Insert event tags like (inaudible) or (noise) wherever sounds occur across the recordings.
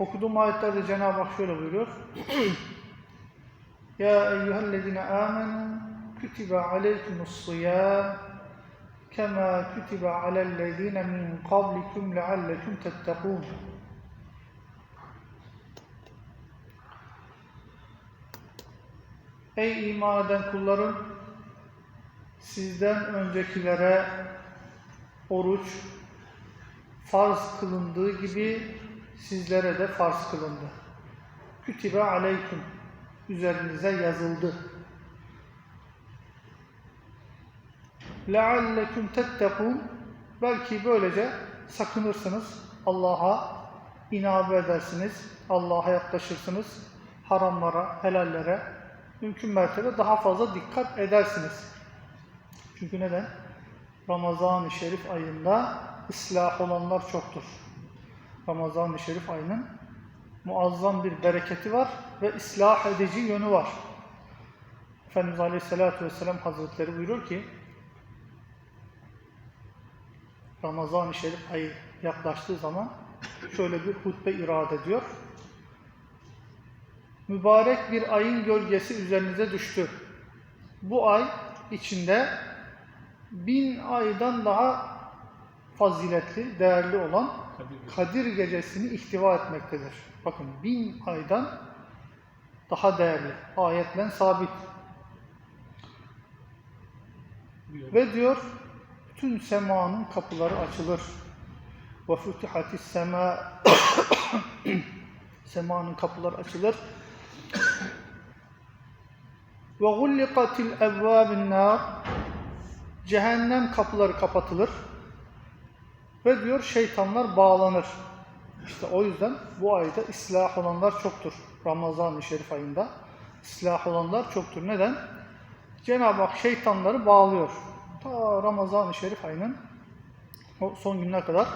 Okuduğum ayetlerde Cenab-ı Hak şöyle buyuruyor. (clears throat) Ya eyyühellezine amenu kütibe aleykumus siyam kema kütibe alellezine min qablikum leallekum tettekûn. Ey iman eden kullarım sizden öncekilere oruç farz kılındığı gibi sizlere de farz kılındı. Kütibe aleyküm üzerinize yazıldı. لَعَلَّكُمْ تَتَّقُونَ Belki böylece sakınırsınız, Allah'a inabe edersiniz, Allah'a yaklaşırsınız, haramlara, helallere, mümkün mertebe daha fazla dikkat edersiniz. Çünkü neden? Ramazan-ı Şerif ayında ıslah olanlar çoktur. Ramazan-ı Şerif ayının muazzam bir bereketi var ve ıslah edici yönü var. Efendimiz Aleyhisselatü Vesselam Hazretleri buyuruyor ki Ramazan-ı Şerif ayı yaklaştığı zaman şöyle bir hutbe irade ediyor. Mübarek bir ayın gölgesi üzerinize düştü. Bu ay içinde bin aydan daha faziletli, değerli olan Kadir gecesini ihtiva etmektedir. Bakın bin aydan daha değerli. Ayetle sabit. Ve diyor bütün semanın kapıları açılır. Ve futihatis sema (coughs) semanın kapıları açılır. Ve gullikatil evvabin nar cehennem kapıları kapatılır. Ve diyor şeytanlar bağlanır. İşte o yüzden bu ayda ıslah olanlar çoktur. Ramazan-ı Şerif ayında ıslah olanlar çoktur. Neden? Cenab-ı Hak şeytanları bağlıyor. Ta Ramazan-ı Şerif ayının o son gününe kadar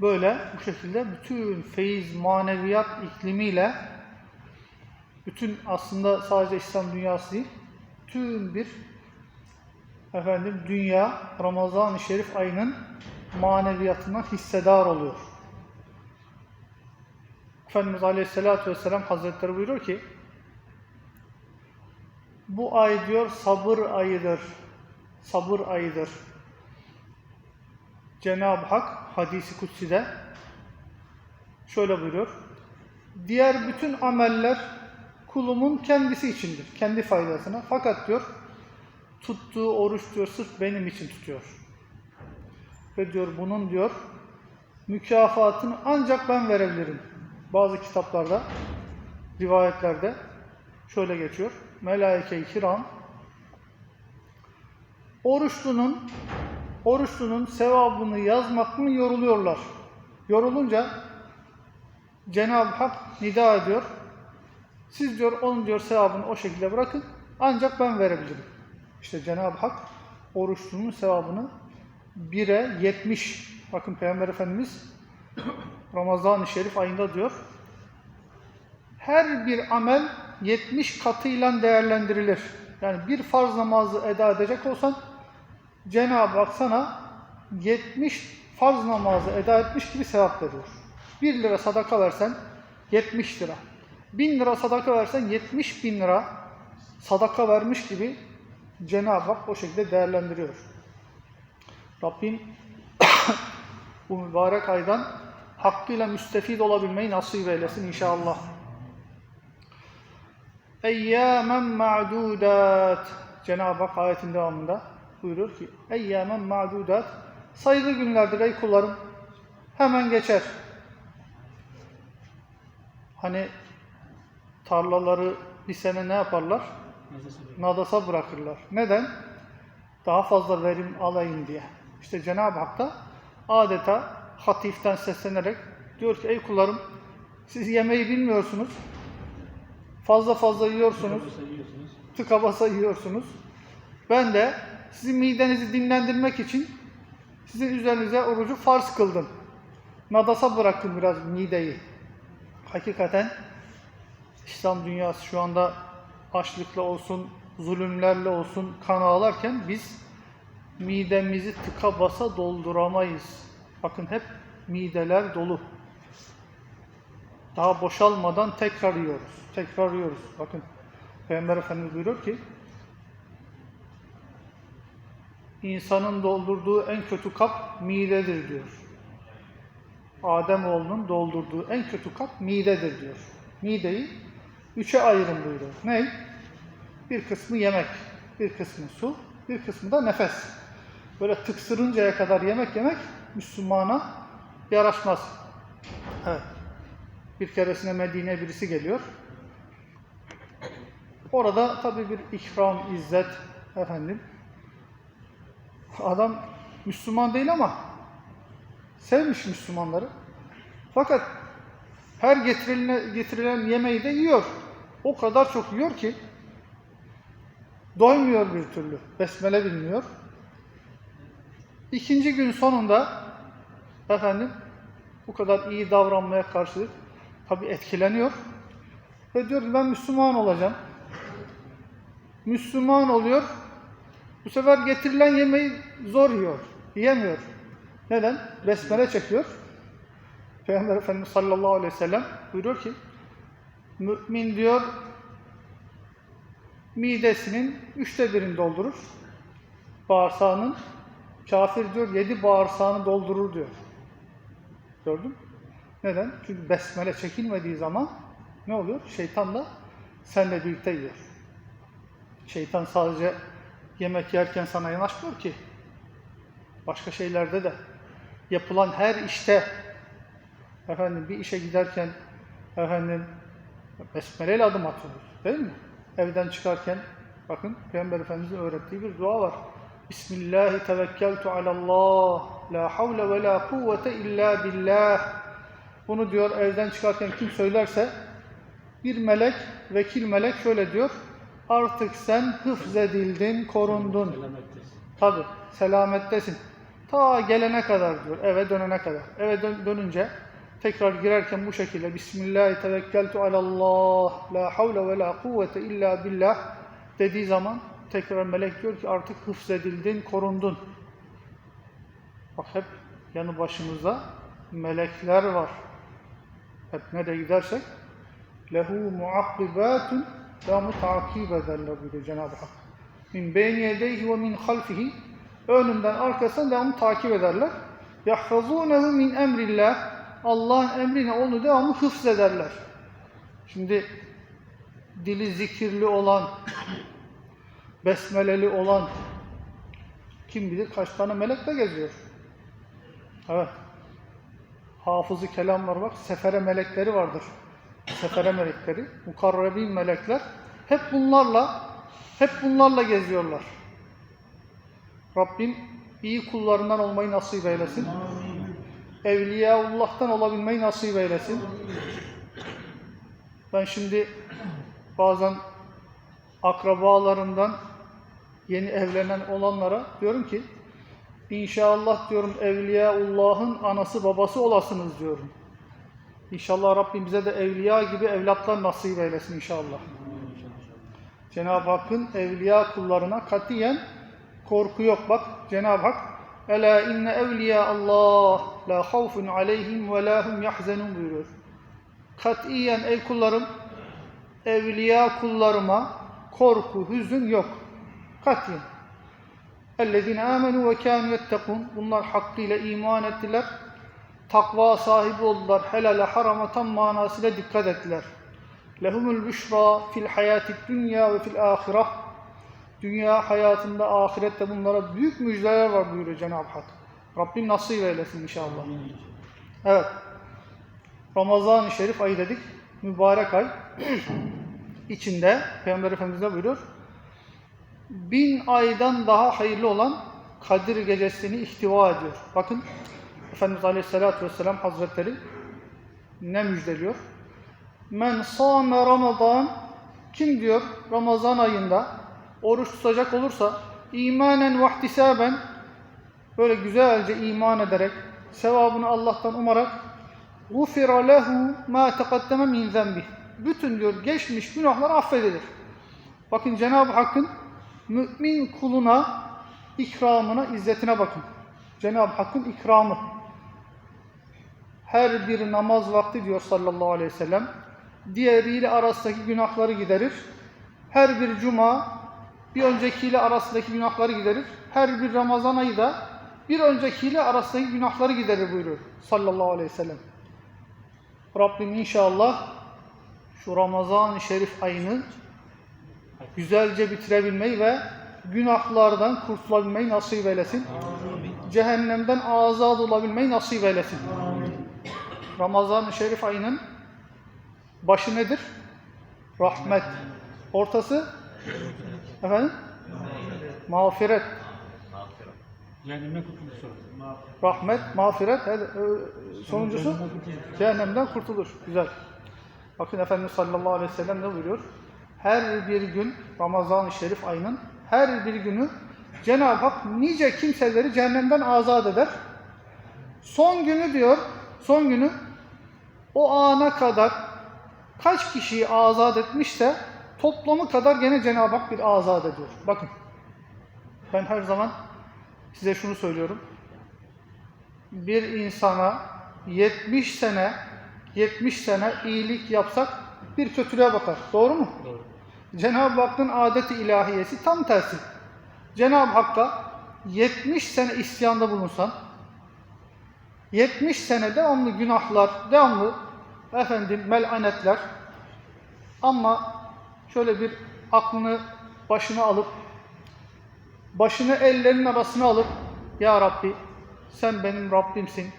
böyle bu şekilde bütün feyiz, maneviyat iklimiyle bütün aslında sadece İslam dünyası değil, tüm bir efendim dünya Ramazan-ı Şerif ayının maneviyatına hissedar oluyor. Efendimiz Aleyhisselatü Vesselam Hazretleri buyuruyor ki bu ay diyor sabır ayıdır. Sabır ayıdır. Cenab-ı Hak hadisi kutsi'de şöyle buyuruyor. Diğer bütün ameller kulumun kendisi içindir. Kendi faydasına. Fakat diyor tuttuğu oruç diyor sırf benim için tutuyor. Ve diyor bunun diyor mükafatını ancak ben verebilirim. Bazı kitaplarda, rivayetlerde şöyle geçiyor. Melaike-i kiram oruçlunun oruçlunun sevabını yazmak mı yoruluyorlar. Yorulunca Cenab-ı Hak nida ediyor. Siz diyor onun diyor sevabını o şekilde bırakın. Ancak ben verebilirim. İşte Cenab-ı Hak oruçlunun sevabını 1'e 70. Bakın Peygamber Efendimiz Ramazan-ı Şerif ayında diyor. Her bir amel 70 katıyla değerlendirilir. Yani bir farz namazı eda edecek olsan Cenab-ı Hak sana 70 farz namazı eda etmiş gibi sevap veriyor. 1 lira sadaka versen 70 lira. 1000 lira sadaka versen 70 bin lira sadaka vermiş gibi Cenab-ı Hak o şekilde değerlendiriyor. Rabbim (coughs) bu mübarek aydan hakkıyla müstefid olabilmeyi nasip eylesin inşallah. Eyyâmen ma'dudat Cenab-ı Hak ayetin devamında buyurur ki Eyyâmen ma'dudat sayılı günlerdir ey kullarım hemen geçer. Hani tarlaları bir sene ne yaparlar? Nadasa bırakırlar. Neden? Daha fazla verim alayım diye. İşte Cenab-ı Hak da adeta hatiften seslenerek diyor ki ey kullarım siz yemeği bilmiyorsunuz. Fazla fazla yiyorsunuz. Tıka basa yiyorsunuz. Ben de sizin midenizi dinlendirmek için sizin üzerinize orucu farz kıldım. Nadasa bıraktım biraz mideyi. Hakikaten İslam dünyası şu anda açlıkla olsun, zulümlerle olsun kan ağlarken biz midemizi tıka basa dolduramayız. Bakın hep mideler dolu. daha boşalmadan tekrar yiyoruz. Tekrar yiyoruz. Bakın Peygamber Efendimiz buyuruyor ki insanın doldurduğu en kötü kap midedir diyor. Ademoğlunun doldurduğu en kötü kap midedir diyor. Mideyi üçe ayırın buyuruyor. Ne? Bir kısmı yemek, bir kısmı su, bir kısmı da nefes. Böyle tıksırıncaya kadar yemek yemek Müslümana yaraşmaz. Bir keresine Medine birisi geliyor. Orada tabii bir ikram, izzet efendim. Adam Müslüman değil ama sevmiş Müslümanları. Fakat her getirilen, getirilen yemeği de yiyor. O kadar çok yiyor ki doymuyor bir türlü. Besmele bilmiyor. İkinci gün sonunda efendim bu kadar iyi davranmaya karşılık tabi etkileniyor. Ve diyor ki ben Müslüman olacağım. Müslüman oluyor. Bu sefer getirilen yemeği zor yiyor. Yiyemiyor. Neden? Besmele çekiyor. Peygamber Efendimiz sallallahu aleyhi ve sellem buyuruyor ki mümin diyor midesinin üçte birini doldurur. Bağırsağının kafir diyor yedi bağırsağını doldurur diyor. Gördün? Neden? Çünkü besmele çekilmediği zaman ne oluyor? Şeytan da seninle birlikte yiyor. Şeytan sadece yemek yerken sana yanaşmıyor ki. Başka şeylerde de yapılan her işte efendim bir işe giderken efendim besmeleyle adım atıyoruz. Değil mi? Evden çıkarken bakın Peygamber Efendimiz'in öğrettiği bir dua var. Bismillahi tevekkeltu alallah la havle ve la kuvvete illa billah. Bunu diyor evden çıkarken kim söylerse bir melek, vekil melek şöyle diyor. Artık sen hıfzedildin, korundun. Tabi selamettesin. Ta gelene kadar diyor, eve dönene kadar. Eve dön- dönünce tekrar girerken bu şekilde Bismillahi tevekkeltu alallah la havle ve la kuvvete illa billah dediği zaman tekrar melek diyor ki artık hıfzedildin, korundun. Bak hep yanı başımızda melekler var. Hep nereye gidersek lehu muakkibatun devamlı takip ederler buyuruyor Cenab-ı Hak. Min beyni yedeyhi ve min halfihi önünden arkasından devamlı takip ederler. Yahfazunehu min emrillah Allah'ın emrine onu devamlı hıfz ederler. Şimdi dili zikirli olan, besmeleli olan kim bilir kaç tane melek de geziyor. Evet. Hafızı kelamlar bak, sefere melekleri vardır. Sefere melekleri, mukarrebin melekler hep bunlarla hep bunlarla geziyorlar. Rabbim iyi kullarından olmayı nasip eylesin. Evliyaullah'tan olabilmeyi nasip eylesin. Ben şimdi bazen akrabalarımdan yeni evlenen olanlara diyorum ki İnşallah diyorum Evliyaullah'ın anası babası olasınız diyorum. İnşallah Rabbim bize de evliya gibi evlatlar nasip eylesin inşallah. Cenab-ı Hakk'ın evliya kullarına katiyen korku yok. Bak Cenab-ı Hak Ela inne evliya Allah la havfun aleyhim ve la hum yahzenun buyuruyor. Katiyen ey kullarım evliya kullarıma korku, hüzün yok. Katiyen. اَلَّذِينَ آمَنُوا وَكَانُوا يَتَّقُونَ Bunlar hakkıyla iman ettiler. Takva sahibi oldular. Helale harama tam manasıyla dikkat ettiler. لَهُمُ الْبُشْرَى fil hayati dünya ve fil ahireh. Dünya hayatında, ahirette bunlara büyük müjdeler var buyuruyor Cenab-ı Hak. Rabbim nasip eylesin inşallah. Evet. Ramazan-ı Şerif ayı dedik. Mübarek ay. (clears throat) içinde Peygamber Efendimiz ne buyuruyor? Bin aydan daha hayırlı olan Kadir gecesini ihtiva ediyor. Bakın Efendimiz Aleyhisselatü Vesselam Hazretleri ne müjdeliyor? Men sâme Ramazan kim diyor Ramazan ayında oruç tutacak olursa imanen vahtisaben böyle güzelce iman ederek sevabını Allah'tan umarak gufira lehu ma teqaddeme min zenbih bütün diyor geçmiş günahlar affedilir. Bakın Cenab-ı Hakk'ın mümin kuluna ikramına, izzetine bakın. Cenab-ı Hakk'ın ikramı. her bir namaz vakti diyor sallallahu aleyhi ve sellem. Diğeriyle arasındaki günahları giderir. Her bir cuma bir öncekiyle arasındaki günahları giderir. Her bir Ramazan ayı da bir öncekiyle arasındaki günahları giderir buyuruyor sallallahu aleyhi ve sellem. Rabbim inşallah şu Ramazan-ı Şerif ayını güzelce bitirebilmeyi ve günahlardan kurtulabilmeyi nasip eylesin. Cehennemden azad olabilmeyi nasip eylesin. Ramazan-ı Şerif ayının başı nedir? Rahmet. Ortası? Efendim? Mağfiret. Cehennemden kurtuluşu. Rahmet, mağfiret. E, Sonuncusu? Cehennemden kurtulur. Güzel. Bakın Efendimiz sallallahu aleyhi ve sellem ne buyuruyor? Her bir gün Ramazan-ı Şerif ayının her bir günü Cenab-ı Hak nice kimseleri cehennemden azat eder. Son günü diyor, son günü o ana kadar kaç kişiyi azat etmişse toplamı kadar gene Cenab-ı Hak bir azat ediyor. Bakın ben her zaman size şunu söylüyorum. Bir insana 70 sene 70 sene iyilik yapsak bir kötülüğe bakar. Doğru mu? Doğru. Cenab-ı Hakk'ın adeti ilahiyesi tam tersi. Cenab-ı Hakk'a 70 sene isyanda bulunsan, 70 sene devamlı günahlar, devamlı efendim melanetler ama şöyle bir aklını başına alıp, başını ellerinin arasına alıp, Ya Rabbi sen benim Rabbimsin.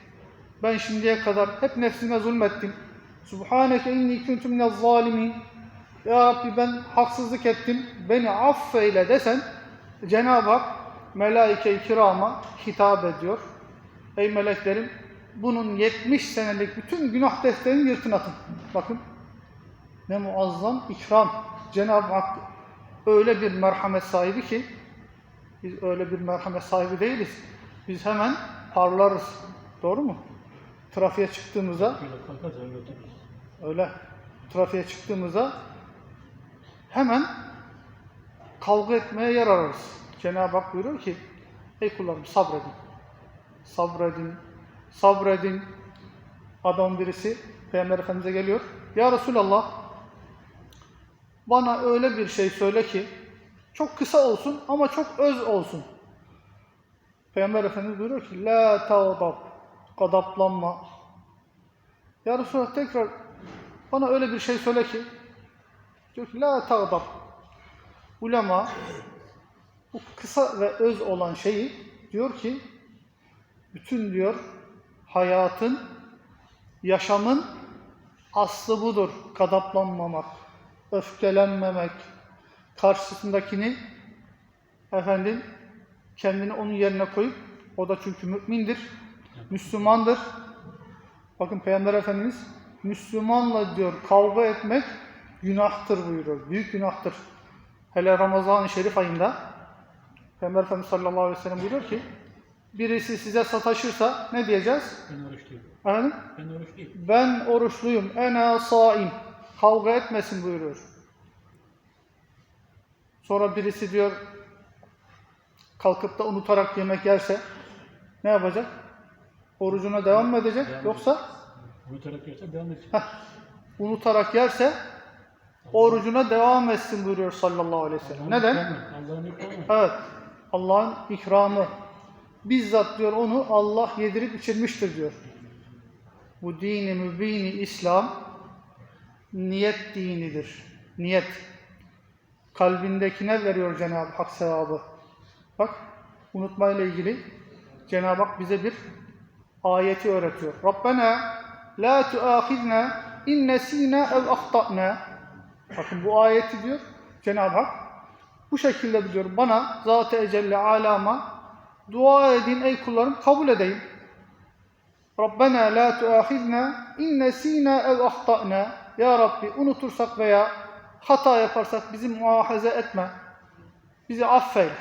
Ben şimdiye kadar hep nefsime zulmettim. Subhaneke inni kuntu minez zalimin. Ya Rabbi ben haksızlık ettim, beni affeyle desen Cenab-ı Hak melaike-i kirama hitap ediyor. Ey meleklerim bunun 70 senelik bütün günah defterini yırtın atın. Bakın ne muazzam ikram. Cenab-ı Hak öyle bir merhamet sahibi ki biz öyle bir merhamet sahibi değiliz. Biz hemen parlarız. Doğru mu? Trafiğe çıktığımızda öyle trafiğe çıktığımızda hemen kavga etmeye yer ararız. Cenab-ı Hak buyuruyor ki ey kullarım sabredin. Sabredin. Sabredin. Adam birisi Peygamber Efendimiz'e geliyor. Ya Resulallah bana öyle bir şey söyle ki çok kısa olsun ama çok öz olsun. Peygamber Efendimiz buyuruyor ki La tağdab Kadaplanma. Ya Resulallah tekrar bana öyle bir şey söyle ki diyor ki La tağdab Ulema bu kısa ve öz olan şeyi diyor ki bütün diyor hayatın yaşamın aslı budur. Kadaplanmamak, öfkelenmemek, karşısındakini efendim kendini onun yerine koyup o da çünkü mümindir, Müslümandır. Bakın Peygamber Efendimiz Müslümanla diyor kavga etmek günahtır buyuruyor. Büyük günahtır. Hele Ramazan-ı Şerif ayında Peygamber Efendimiz sallallahu aleyhi ve sellem buyuruyor ki birisi size sataşırsa ne diyeceğiz? Ben oruçluyum. Efendim? Ben oruçluyum. Ben oruçluyum. Ena saim. Kavga etmesin buyuruyor. Sonra birisi diyor kalkıp da unutarak yemek yerse ne yapacak? Orucuna devam mı edecek? Devam Yoksa Unutarak yersen devam edecek. heh, unutarak yerse orucuna devam etsin buyuruyor sallallahu aleyhi ve sellem. Neden? Evet. Allah'ın ikramı. Bizzat diyor onu Allah yedirip içirmiştir diyor. Bu dini mübini İslam niyet dinidir. Niyet. Kalbindekine veriyor Cenab-ı Hak sevabı. Bak unutmayla ilgili Cenab-ı Hak bize bir ayeti öğretiyor. Rabbena la tuâkhidna in nesînâ ev ahtâ'nâ. Bakın bu ayeti diyor Cenab-ı Hak bu şekilde biliyor bana Zat-ı Ecelle alama dua edin ey kullarım kabul edeyim. Rabbena la tuahidna in nesina ev ahtana. Ya Rabbi unutursak veya hata yaparsak bizi muahaze etme. Bizi affeyle.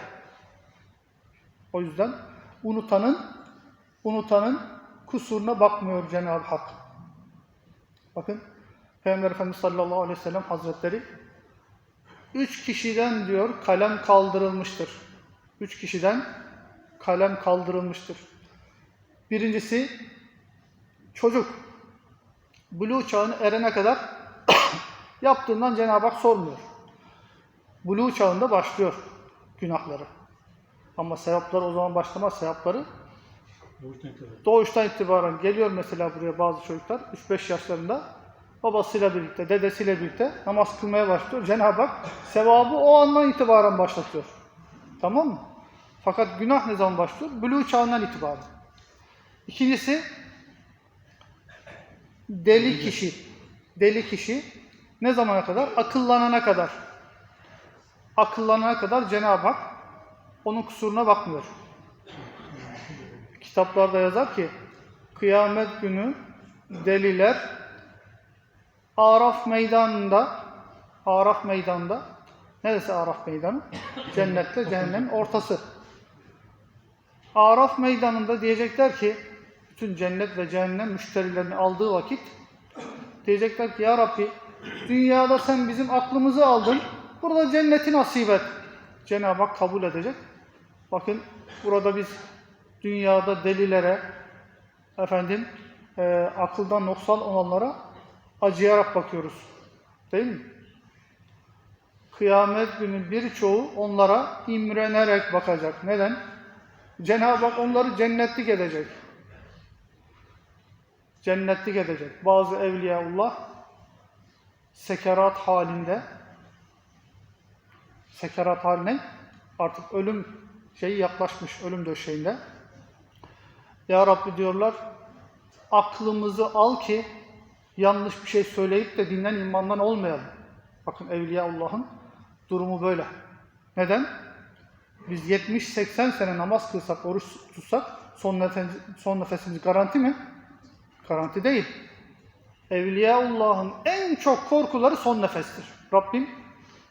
O yüzden unutanın unutanın kusuruna bakmıyor Cenab-ı Hak. Bakın Peygamber Efendimiz sallallahu aleyhi ve sellem Hazretleri Üç kişiden diyor kalem kaldırılmıştır. Üç kişiden kalem kaldırılmıştır. Birincisi Çocuk buluğ çağına erene kadar (coughs) yaptığından Cenab-ı Hak sormuyor. Buluğ çağında başlıyor günahları. Ama sevapları o zaman başlamaz sevapları. Doğuştan itibaren. Doğuştan itibaren geliyor mesela buraya bazı çocuklar 3-5 yaşlarında babasıyla birlikte, dedesiyle birlikte namaz kılmaya başlıyor. Cenab-ı Hak sevabı o andan itibaren başlatıyor. Tamam mı? Fakat günah ne zaman başlıyor? Buluğ çağından itibaren. İkincisi deli kişi. Deli kişi ne zamana kadar? Akıllanana kadar. Akıllanana kadar Cenab-ı Hak onun kusuruna bakmıyor kitaplarda yazar ki kıyamet günü deliler Araf meydanında Araf meydanında neresi Araf meydanı? Cennetle cehennemin ortası. Araf meydanında diyecekler ki bütün cennet ve cehennem müşterilerini aldığı vakit diyecekler ki ya Rabbi dünyada sen bizim aklımızı aldın burada cenneti nasip et. Cenab-ı Hak kabul edecek. Bakın burada biz dünyada delilere, efendim, e, akıldan noksan olanlara acıyarak bakıyoruz. Değil mi? Kıyamet günü birçoğu onlara imrenerek bakacak. Neden? Cenab-ı Hak onları cennetlik edecek. Cennetlik edecek. Bazı evliyaullah sekerat halinde sekerat haline artık ölüm şeyi yaklaşmış ölüm döşeğinde. Ya Rabbi diyorlar aklımızı al ki yanlış bir şey söyleyip de dinden imandan olmayalım. Bakın Evliyaullah'ın durumu böyle. Neden? Biz 70-80 sene namaz kılsak, oruç tutsak son, nefes, son nefesimiz garanti mi? Garanti değil. Evliyaullah'ın en çok korkuları son nefestir. Rabbim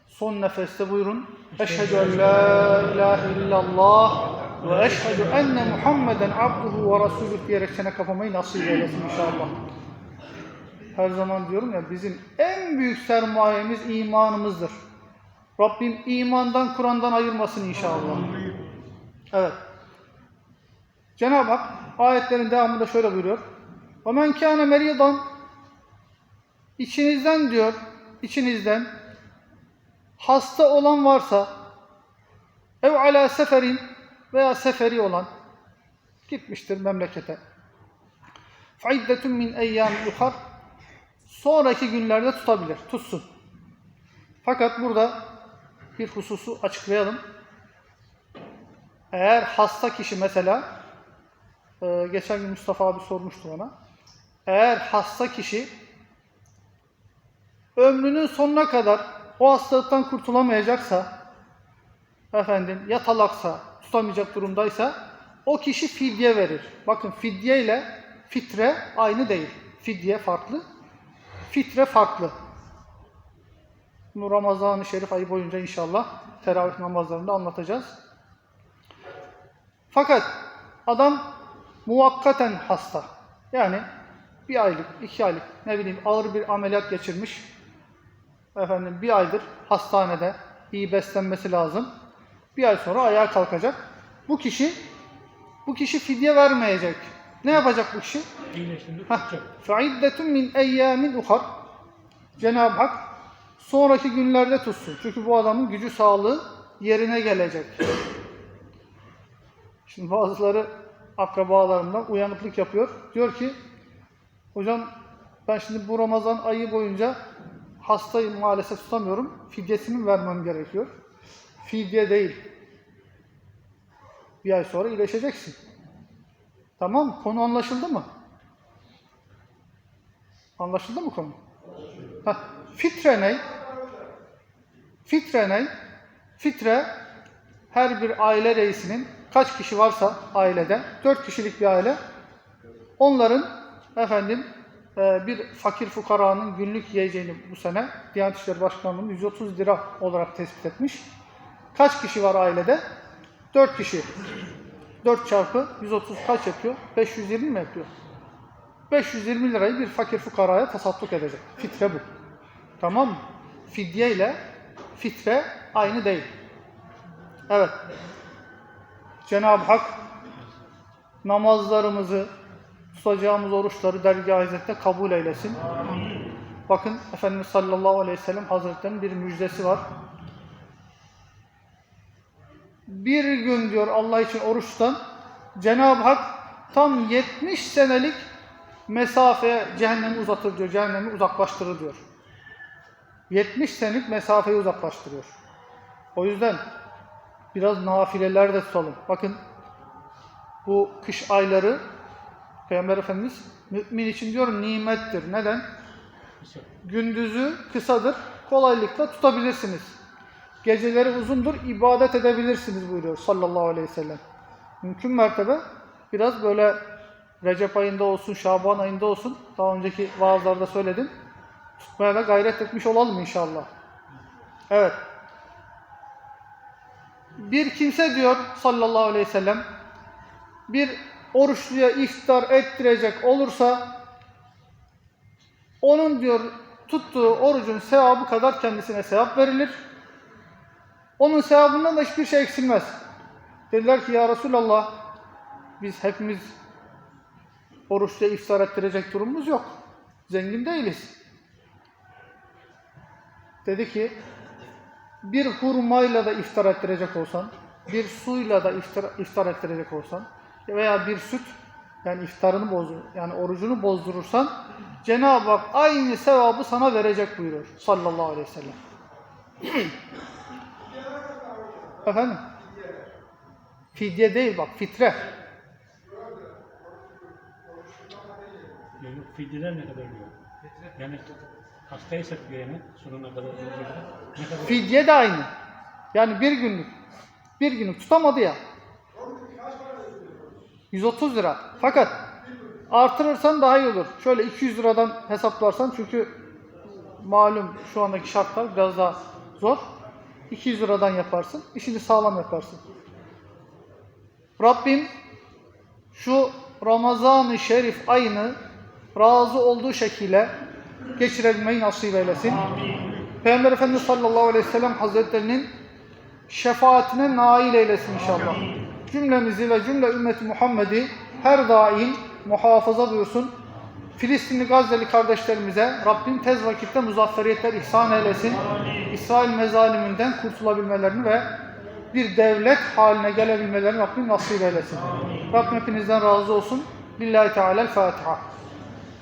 son nefeste buyurun. Eşhedü en la ilahe illallah ve eşhedü enne Muhammeden abduhu ve resulüh diyerek çene kapamayı nasip eylesin inşallah Her zaman diyorum ya bizim en büyük sermayemiz imanımızdır. Rabbim imandan Kur'an'dan ayırmasın inşallah. Evet. Cenab-ı Hak ayetlerin devamında şöyle buyuruyor. وَمَنْ كَانَ مَرِيضًا İçinizden diyor, içinizden hasta olan varsa ev ala seferin veya seferi olan gitmiştir memlekete. فَعِدَّةٌ min eyyam yuhar sonraki günlerde tutabilir, tutsun. Fakat burada bir hususu açıklayalım. Eğer hasta kişi mesela, e, geçen gün Mustafa abi sormuştu ona. Eğer hasta kişi ömrünün sonuna kadar o hastalıktan kurtulamayacaksa, efendim yatalaksa, tutamayacak durumdaysa o kişi fidye verir. Bakın fidye ile fitre aynı değil. Fidye farklı, fitre farklı. Bunu Ramazan-ı Şerif ayı boyunca inşallah teravih namazlarında anlatacağız. Fakat adam muvakkaten hasta. Yani bir aylık, iki aylık, ne bileyim ağır bir ameliyat geçirmiş. Efendim bir aydır hastanede iyi beslenmesi lazım. Bir ay sonra ayağa kalkacak. Bu kişi bu kişi fidye vermeyecek. Ne yapacak bu kişi? İyileştiğinde Hah. tutacak. فَعِدَّةٌ min اَيَّامٍ uhar. Cenab-ı Hak sonraki günlerde tutsun. Çünkü bu adamın gücü sağlığı yerine gelecek. Şimdi bazıları akrabalarından uyanıklık yapıyor. Diyor ki hocam ben şimdi bu Ramazan ayı boyunca hastayım maalesef tutamıyorum. Fidyesini mi vermem gerekiyor? Fidye değil. Bir ay sonra iyileşeceksin. Tamam? Konu anlaşıldı mı? Anlaşıldı mı konu? Heh. Fitre ne? Fitre ne? Fitre her bir aile reisinin kaç kişi varsa ailede, dört kişilik bir aile, onların efendim e, bir fakir fukaranın günlük yiyeceğini bu sene Diyanet İşleri Başkanlığı'nın 130 lira olarak tespit etmiş. Kaç kişi var ailede? Dört kişi. 4 çarpı 130 kaç yapıyor? 520 mi yapıyor? 520 lirayı bir fakir fukaraya tasadduk edecek. Fitre bu. Tamam mı? Fidye ile fitre aynı değil. Evet. Cenab-ı Hak namazlarımızı, tutacağımız oruçları dergâh hizmette kabul eylesin. Bakın Efendimiz sallallahu aleyhi ve sellem Hazretleri'nin bir müjdesi var. Bir gün diyor Allah için oruçtan Cenab-ı Hak tam 70 senelik mesafeye cehennemi uzatır diyor. Cehennemi uzaklaştırır diyor. 70 senelik mesafeyi uzaklaştırıyor. O yüzden biraz nafileler de tutalım. Bakın bu kış ayları Peygamber Efendimiz mümin için diyor nimettir. Neden? Gündüzü kısadır, kolaylıkla tutabilirsiniz. Geceleri uzundur, ibadet edebilirsiniz buyuruyor sallallahu aleyhi ve sellem. Mümkün mertebe biraz böyle Recep ayında olsun, Şaban ayında olsun, daha önceki vaazlarda söyledim, tutmaya da gayret etmiş olalım inşallah. Evet. Bir kimse diyor sallallahu aleyhi ve sellem, bir oruçluya iftar ettirecek olursa onun diyor tuttuğu orucun sevabı kadar kendisine sevap verilir. Onun sevabından da hiçbir şey eksilmez. Dediler ki ya Resulallah biz hepimiz oruçta iftar ettirecek durumumuz yok. Zengin değiliz. Dedi ki bir hurmayla da iftar ettirecek olsan, bir suyla da iftar, iftar ettirecek olsan veya bir süt yani iftarını bozdur, yani orucunu bozdurursan Cenab-ı Hak aynı sevabı sana verecek buyuruyor sallallahu aleyhi ve sellem. Efendim? Fidye değil bak fitre. Yani fidyeler ne kadar diyor? Yani hastaysak diyor yani sonuna kadar. Ne kadar? Fidye de aynı. Yani bir günlük. Bir günlük tutamadı ya. 130 lira. Fakat artırırsan daha iyi olur. Şöyle 200 liradan hesaplarsan çünkü malum şu andaki şartlar biraz daha zor. 200 liradan yaparsın. işini sağlam yaparsın. Rabbim şu Ramazan-ı Şerif ayını razı olduğu şekilde geçirebilmeyi nasip eylesin. Peygamber Efendimiz sallallahu aleyhi ve sellem hazretlerinin şefaatine nail eylesin inşallah. Cümlemizi ve cümle ümmeti Muhammed'i her daim muhafaza buyursun. Filistinli Gazze'li kardeşlerimize Rabbim tez vakitte muzafferiyetler ihsan eylesin. İsrail mezaliminden kurtulabilmelerini ve bir devlet haline gelebilmelerini Rabbim nasip eylesin. Rabbim hepinizden razı olsun. Lillahi Teala'l-Fatiha.